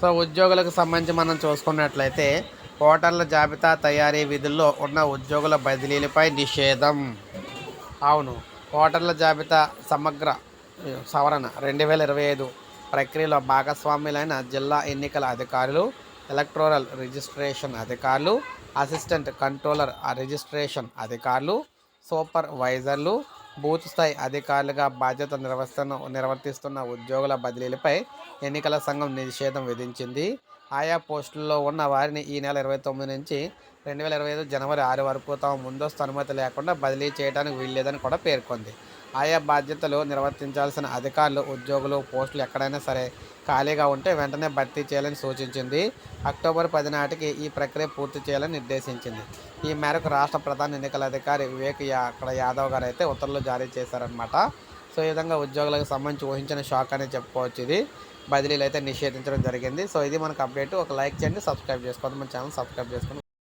So ఉద్యోగులకు సంబంధించి మనం చూసుకున్నట్లయితే ఓటర్ల జాబితా తయారీ విధుల్లో ఉన్న ఉద్యోగుల బదిలీలపై నిషేధం. అవును ఓటర్ల జాబితా సమగ్ర సవరణ రెండు వేల ఇరవై ఐదు ప్రక్రియలో భాగస్వాములైన జిల్లా ఎన్నికల అధికారులు ఎలక్టోరల్ రిజిస్ట్రేషన్ అధికారులు అసిస్టెంట్ కంట్రోలర్ రిజిస్ట్రేషన్ అధికారులు సూపర్వైజర్లు బూత్ స్థాయి అధికారులుగా బాధ్యత నిర్వహిస్తున్న నిర్వర్తిస్తున్న ఉద్యోగుల బదిలీలపై ఎన్నికల సంఘం నిషేధం విధించింది. ఆయా పోస్టుల్లో ఉన్న వారిని ఈ నెల ఇరవై తొమ్మిది నుంచి రెండు వేల ఇరవై ఐదు జనవరి ఆరు వరకు తాము ముందస్తు అనుమతి లేకుండా బదిలీ చేయడానికి వీల్లేదని కూడా పేర్కొంది. ఆయా బాధ్యతలు నిర్వర్తించాల్సిన అధికారులు ఉద్యోగులు పోస్టులు ఎక్కడైనా సరే ఖాళీగా ఉంటే వెంటనే భర్తీ చేయాలని సూచించింది. అక్టోబర్ పది నాటికి ఈ ప్రక్రియ పూర్తి చేయాలని నిర్దేశించింది. ఈ మేరకు రాష్ట్ర ప్రధాన ఎన్నికల అధికారి వివేక్ అక్కడ యాదవ్ గారు అయితే ఉత్తర్వులు జారీ చేశారనమాట సో ఈ విధంగా ఉద్యోగులకు సంబంధించి ఊహించిన షాక్ అని చెప్పుకోవచ్చు ఇది. బదిలీలు అయితే నిషేధించడం జరిగింది. సో ఇది మనకు అప్డేట్. ఒక లైక్ చేయండి సబ్స్క్రైబ్ చేసుకోండి. మన ఛానల్ సబ్స్క్రైబ్ చేసుకోండి